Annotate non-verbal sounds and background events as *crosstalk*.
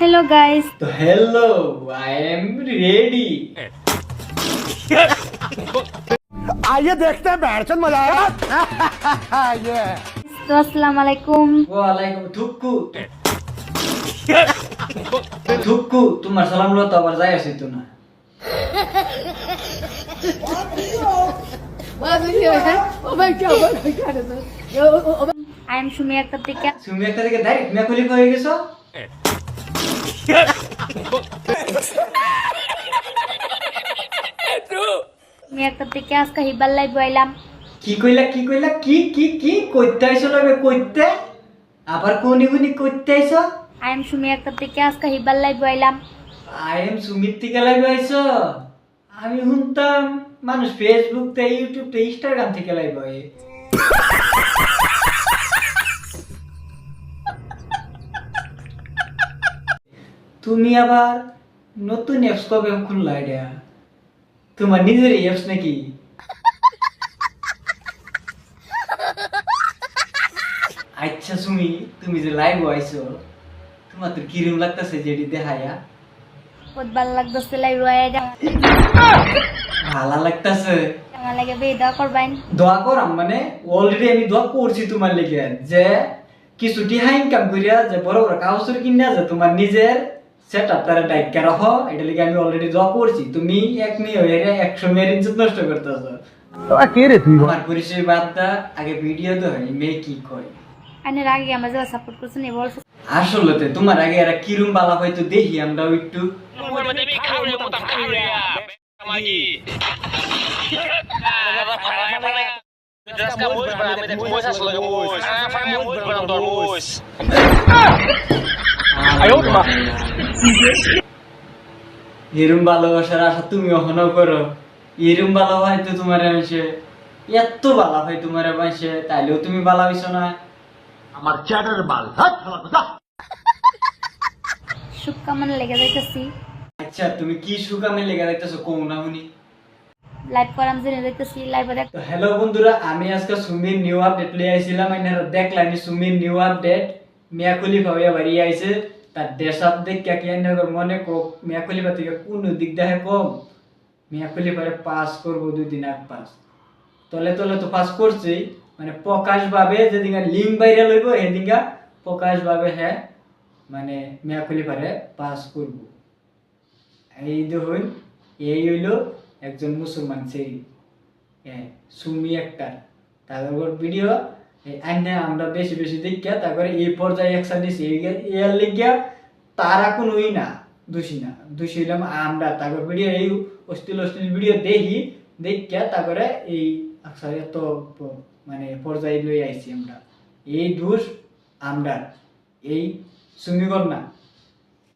Hello guys, তো hello I am ready आइए देखते हैं बैठचंद मजा आएगा ये *laughs* তো আসসালামু আলাইকুম ওয়ালাইকুম থুক্কু থুক্কু তোমার সালাম লো তো আবার যাই আছে তো না আই এম সুমি একটা থেকে তুমি একটা থেকে ডাইরেক্ট মেকুলি হয়ে গেছো সুমি একটা থেকে আজকে হিবার লাইভ আইলাম কি কইলা কি কইলা? কি কি কি? কইতে আইছো লাগে কইতে? আবার কোনি কোনি কইতে আইছো? আই এম সুমি একটা থেকে আজকে হিবার লাইভ আইলাম আই এম সুমিত থেকে লাইভ আইছো? আমি শুনতাম মানুষ ফেসবুক তে ইউটিউব তে ইনস্টাগ্রাম থেকে লাইভ হয় তুমি আবার নতুন অ্যাপস কবে খুললা এটা? তোমার নিজের অ্যাপস নাকি? আচ্ছা সুমি তুমি যে লাইভ আইছো তোমার তো কিরম লাগতেছে যেটি দেখায়া ভালো লাগতেছে লাইভ আইয়া ভালো লাগতেছে। আমার লাগে বেদা করবাইন দোয়া করাম মানে অলরেডি আমি দোয়া করছি তোমার লেগে যে কিছু টিহা ইনকাম করিয়া যে বড় বড় কাগজের কিনা যে তোমার নিজের সেট আপ টাইপ কেন হ এটা লিখে আমি অলরেডি জ করছি। তুমি এক মেয়ে হয়ে একশো মেয়ের ইজ্জত নষ্ট করতেছ। কে রে তুই? আমার পরিচয় বাদ আগে ভিডিও তো হয় মেয়ে কি কয় আইনের আগে আমরা সাপোর্ট করছেন এ বলছে আসলে তো তোমার আগে এরা কিরম বালা হয়তো দেখি আমরা একটু। আমি এরম ভালোবাসার আশা তুমি এখনও করো? এরম ভালো হয়তো তোমার মাসে এত ভালো হয় তোমার মাসে তাইলেও তুমি ভালো হইছো না। আমার চ্যাটার বাল লেগে যাইতেছি। আচ্ছা তুমি কি সুকামে লেগে যাইতেছো কৌ না উনি লাইভ করাম জেনে যাইতেছি লাইভে দেখ। তো হ্যালো বন্ধুরা আমি আজকে সুমির নিউ আপডেট লিয়ে আইছিলাম এনারা দেখলাম সুমির নিউ আপডেট মিয়া খলিফা বাড়ি আইছে তার আপ দেখ কে কে মনে কো মিয়া খলিফা থেকে কোন দিক দেখে কম মিয়া খলিফারে পাস করব দুই দিন আগ পাস তলে তলে তো পাস করছি মানে প্রকাশ ভাবে যেদিন লিঙ্ক বাইরে লইব প্রকাশ ভাবে হ্যাঁ মানে মিয়া খলিফারে পাস করব এই দেখুন এই হইল একজন মুসলমান সেই হ্যাঁ সুমি একটা তারপর ভিডিও আইনে আমরা বেশি বেশি দেখিয়া তারপরে এই পর্যায়ে একসাথে নিছি। এর লিখিয়া তারা কোনোই না, দোষী না। দোষী হইলাম আমরা। তারপর ভিডিও এই অশ্লীল অশ্লীল ভিডিও দেখি, দেখিয়া তারপরে এই আকসার এত মানে পর্যায়ে লই আইছি আমরা। এই দোষ আমরা, এই সুমিগর না